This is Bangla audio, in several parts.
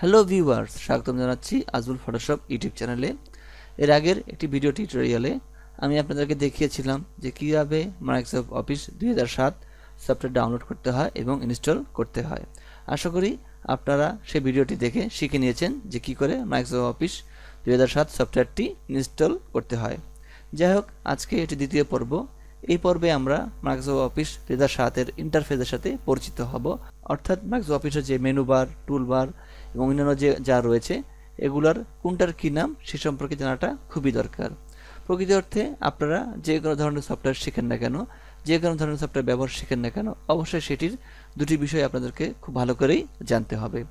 হ্যালো ভিউয়ার্স স্বাগতম জানাচ্ছি আজমুল ফটোশপ ইউটিউব চ্যানেলে এর আগের একটি ভিডিও টিউটোরিয়ালে আমি আপনাদেরকে দেখিয়েছিলাম যে কীভাবে মাইক্রোসফট অফিস দুই হাজার সাত সফটওয়্যার ডাউনলোড করতে হয় এবং ইনস্টল করতে হয়। আশা করি আপনারা সেই ভিডিওটি দেখে শিখে নিয়েছেন যে কি করে মাইক্রোসফট অফিস দুই হাজার সাত সফটওয়্যারটি ইনস্টল করতে হয়। যাই হোক, আজকে এটি দ্বিতীয় পর্ব। এই পর্বে আমরা মাইক্রোসফট অফিস হাজার সাতের ইন্টারফেসের সাথে পরিচিত হব। অর্থাৎ মাইক্রোসফট অফিসের যে মেনু বার টুল বার এবং অন্যান্য যে যা রয়েছে, এগুলার কোনটার কী নাম সে সম্পর্কে জানাটা খুবই দরকার। প্রকৃত অর্থে আপনারা যে কোনো ধরনের সফটওয়্যার শেখেন না কেন, যে কোনো ধরনের সফটওয়্যার ব্যবহার শেখেন না কেন, অবশ্যই সেটির দুটি বিষয় আপনাদেরকে খুব ভালো করেই জানতে হবে।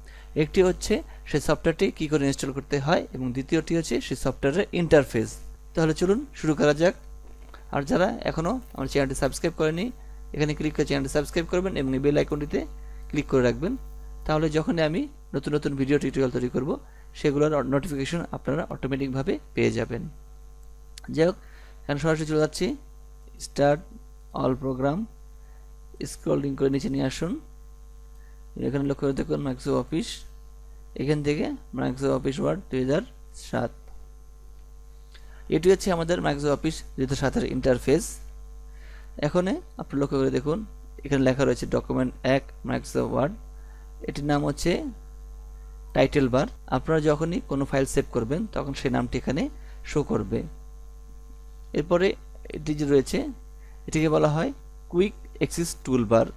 একটি হচ্ছে সেই সফটওয়্যারটি কী করে ইনস্টল করতে হয় এবং দ্বিতীয়টি হচ্ছে সেই সফটওয়্যারের ইন্টারফেস তাহলে চলুন শুরু করা যাক। আর যারা এখনও আমার চ্যানেলটি সাবস্ক্রাইব করেনি, এখানে ক্লিক করে চ্যানেলটি সাবস্ক্রাইব করবেন এবং এই বেল আইকনটিতে ক্লিক করে রাখবেন। তাহলে যখনই আমি নতুন নতুন ভিডিও টিউটোরিয়াল তৈরি করব, সেগুলোর নোটিফিকেশন আপনারা অটোমেটিকভাবে পেয়ে যাবেন। যাই হোক, এখানে সরাসরি চলে যাচ্ছি। স্টার্ট অল প্রোগ্রাম স্ক্রলিং করে নিচে নিয়ে আসুন। এখানে লক্ষ্য করে দেখুন মাইক্রোসফট অফিস এখান থেকে মাইক্রোসফট অফিস ওয়ার্ড দুই হাজার সাত। এটি হচ্ছে আমাদের মাইক্রোসফট অফিস দুই সাতের ইন্টারফেস এখানে আপনি লক্ষ্য করে দেখুন, এখানে লেখা রয়েছে ডকুমেন্ট এক মাইক্রোসফট ওয়ার্ড এটির নাম হচ্ছে টাইটেল বার আপনারা যখনই কোনো ফাইল সেভ করবেন, তখন সেই নামটি এখানে শো করবে। এরপরে এটি যে রয়েছে, এটিকে বলা হয় কুইক এক্সিস টুল বার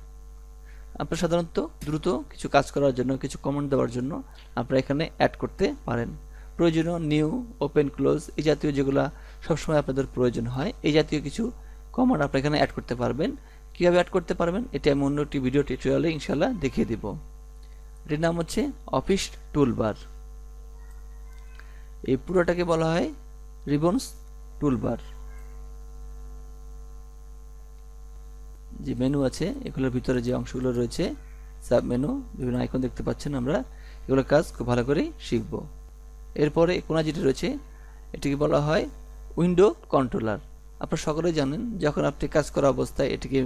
আপনারা সাধারণত দ্রুত কিছু কাজ করার জন্য, কিছু কমেন্ট দেওয়ার জন্য আপনারা এখানে অ্যাড করতে পারেন। প্রয়োজনীয় নিউ ওপেন ক্লোজ এই জাতীয় যেগুলো সবসময় আপনাদের প্রয়োজন হয়, এই জাতীয় কিছু কমান্ড আপনারা এখানে অ্যাড করতে পারবেন। কীভাবে অ্যাড করতে পারবেন? এটি আমি অন্য একটি ভিডিও টিউটোরিয়ালে ইনশাল্লাহ দেখিয়ে দিব। এটির নাম হচ্ছে অফিস টুলবার এই পুরোটাকে বলা হয় রিবনস টুলবার যে মেনু আছে, এগুলোর ভিতরে যে অংশগুলো রয়েছে সাব মেনু বিভিন্ন আইকন দেখতে পাচ্ছেন আমরা এগুলোর কাজ খুব ভালো করেই শিখব। এরপরে কোনা যেটি রয়েছে, এটিকে বলা হয় উইন্ডো কন্ট্রোলার। আপনারা সকলেই জানেন, যখন আপনি কাজ করা অবস্থায় এটিকে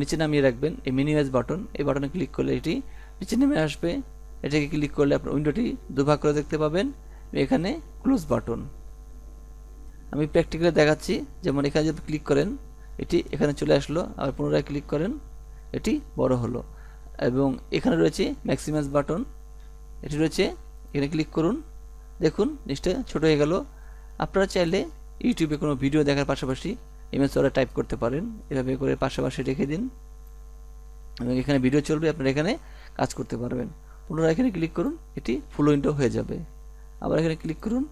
নিচে নামিয়ে রাখবেন, এই মিনিমাইজ বাটন এই বাটনে ক্লিক করলে এটি নিচে নেমে আসবে। এটাকে ক্লিক করলে আপনার উইন্ডোটি দুভাগ করে দেখতে পাবেন, এখানে ক্লোজ বাটন আমি প্র্যাকটিক্যালি দেখাচ্ছি, যেমন এখানে যদি ক্লিক করেন, এটি এখানে চলে আসলো, আবার পুনরায় ক্লিক করেন, এটি বড় হলো। এবং এখানে রয়েছে ম্যাক্সিমাইজ বাটন এটি রয়েছে, এখানে ক্লিক করুন। দেখুন নিচটা ছোট হয়ে গেল। আপনারা চাইলে ইউটিউবে কোনো ভিডিও দেখার পাশাপাশি এমএস ওরা টাইপ করতে পারেন। এভাবে করে পাশাপাশি রেখে দিন। এবং এখানে ভিডিও চলবে, আপনারা এখানে কাজ করতে পারবেন। পুনরায় এখানে ক্লিক করুন, এটি ফুল উইন্ডো হয়ে যাবে। আবার এখানে ক্লিক করুন,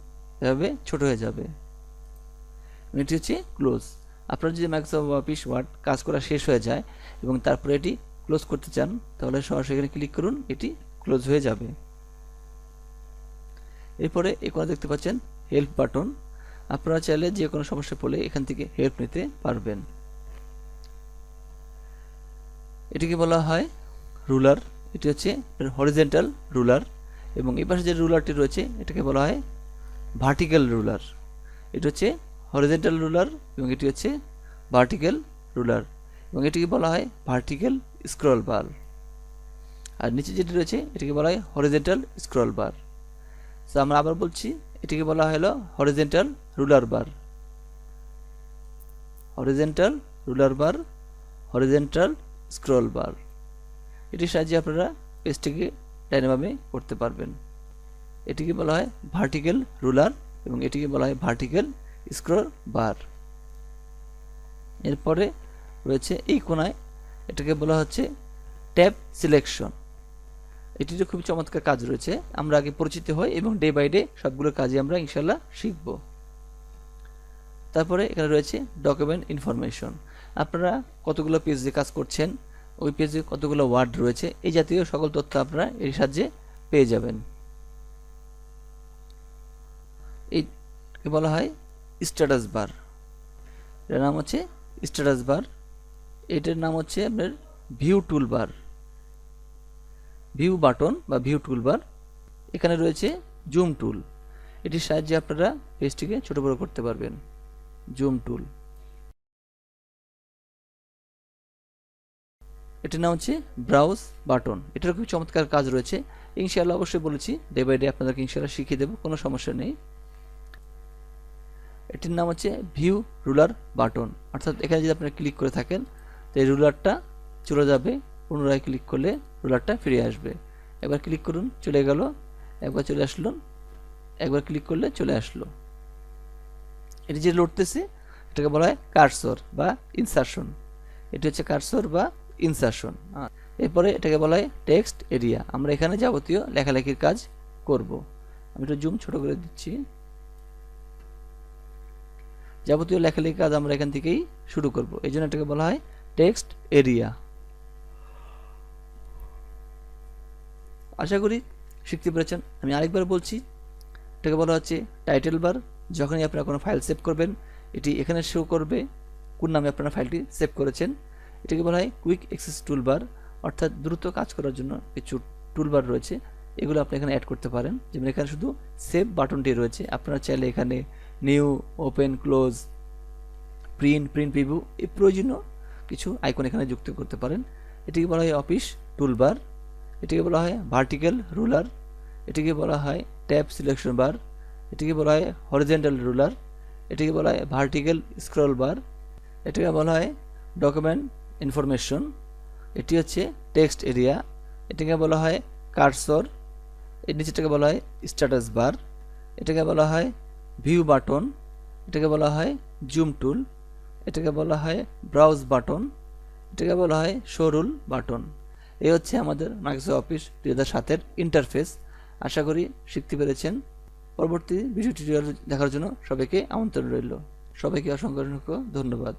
এভাবে ছোট হয়ে যাবে। এটি হচ্ছে ক্লোজ আপনার যদি মাইক্রোসফট অফিস ওয়ার্ড কাজ করা শেষ হয়ে যায় এবং তারপরে এটি ক্লোজ করতে চান, তাহলে সরাসরি এখানে ক্লিক করুন, এটি ক্লোজ হয়ে যাবে। এরপরে এখানে দেখতে পাচ্ছেন হেল্প বাটন আপনারা চাইলে যে কোনো সমস্যা পড়লে এখান থেকে হেল্প নিতে পারবেন। এটিকে বলা হয় রুলার এটি হচ্ছে হরিজেন্টাল রুলার এবং এই পাশে যে রুলারটি রয়েছে, এটাকে বলা হয় ভার্টিক্যাল রুলার এটি হচ্ছে হরিজেন্টাল রুলার এবং এটি হচ্ছে ভার্টিক্যাল রুলার এবং এটিকে বলা হয় ভার্টিক্যাল স্ক্রল বার আর নিচে যেটি রয়েছে, এটিকে বলা হয় হরিজেন্টাল স্ক্রল বার তো আমরা আবার বলছি, এটিকে বলা হলো horizontal ruler bar horizontal ruler bar horizontal scroll bar এটির সাহায্যে আপনারা পেজটিকে ডাইনামামে করতে পারবেন। এটিকে বলা হয় ভার্টিক্যাল রুলার এবং এটিকে বলা হয় ভার্টিক্যাল স্ক্রল বার এরপরে রয়েছে এই কোনায়, এটাকে বলা হচ্ছে ট্যাব সিলেকশন এটিতে খুব চমৎকার কাজ রয়েছে, আমরা আগে পরিচিত হই এবং ডে বাই ডে সবগুলো কাজে আমরা ইনশাল্লাহ শিখব। তারপরে এখানে রয়েছে ডকুমেন্ট ইনফরমেশন আপনারা কতগুলো পেজ কাজ করছেন, ওই পেজে কতগুলো ওয়ার্ড রয়েছে, এই জাতীয় সকল তথ্য আপনারা এর সাহায্যে পেয়ে যাবেন। এই বলা হয়? স্ট্যাটাস বার এটার নাম হচ্ছে স্ট্যাটাস বার এটার নাম হচ্ছে আপনার view tool bar view button বা ভিউ টুল বার এখানে রয়েছে জুম টুল এটির সাহায্যে আপনারা পেজটিকে ছোট বড় করতে পারবেন। জুম টুল এটির নাম হচ্ছে ব্রাউজ বাটন এটার খুব চমৎকার কাজ রয়েছে। ইনশাআল্লাহ অবশ্যই বলেছি ডে বাই ডে আপনাদেরকে ইনশাআল্লাহ শিখিয়ে দেবো, কোনো সমস্যা নেই। এটির নাম হচ্ছে ভিউ রুলার বাটন অর্থাৎ এখানে যদি আপনারা ক্লিক করে থাকেন, তো এই রুলারটা চলে যাবে, পুনরায় ক্লিক করলে রুলারটা ফিরে আসবে। একবার ক্লিক করুন, চলে গেল। একবার চলে আসলো, একবার ক্লিক করলে চলে আসলো। এটি যে লড়তেছে, এটাকে বলা হয় কারসর বা ইনসারশন এটি হচ্ছে কারসর বা ইনসারশন এরপরে এটাকে বলা হয় টেক্সট এরিয়া আমরা এখানে যাবতীয় লেখালেখির কাজ করব। আমি একটু জুম ছোট করে দিচ্ছি। যাবতীয় লেখালেখির কাজ আমরা এখান থেকেই শুরু করব। এই জন্য এটাকে বলা হয় টেক্সট এরিয়া আশা করি শিখতে পেরেছেন। আমি আরেকবার বলছি, এটাকে বলা হচ্ছে টাইটেল বার যখনই আপনারা কোনো ফাইল সেভ করবেন, এটি এখানে শো করবে কোন নামে আপনারা ফাইলটি সেভ করেছেন। এটাকে বলা হয় কুইক অ্যাক্সেস টুলবার অর্থাৎ দ্রুত কাজ করার জন্য কিছু টুলবার রয়েছে। এগুলো আপনি এখানে অ্যাড করতে পারেন। যেমন এখানে শুধু সেভ বাটনটি রয়েছে। আপনারা চাইলে এখানে new open close print print preview এই প্রয়োজনীয় কিছু আইকন এখানে যুক্ত করতে পারেন। এটিকে বলা হয় অফিস টুলবার এটিকে বলা হয় ভার্টিক্যাল রুলার এটিকে বলা হয় ট্যাব সিলেকশন বার এটিকে বলা হয় হরিজেন্টাল রুলার এটিকে বলা হয় ভার্টিক্যাল স্ক্রল বার এটাকে বলা হয় ডকুমেন্ট ইনফরমেশন এটি হচ্ছে টেক্সট এরিয়া এটাকে বলা হয় কার্সর এর নিচেটাকে বলা হয় স্ট্যাটাস বার এটাকে বলা হয় ভিউ বাটন এটাকে বলা হয় জুম টুল এটাকে বলা হয় ব্রাউজ বাটন এটাকে বলা হয় শোরুল বাটন এই হচ্ছে আমাদের মাইক্রোসফট অফিস দুই হাজার সাতের ইন্টারফেস আশা করি শিখতে পেরেছেন। পরবর্তী ভিডিও টিউটোরিয়াল দেখার জন্য সবাইকে আমন্ত্রণ রইল। সবাইকে অসংখ্য অসংখ্য ধন্যবাদ।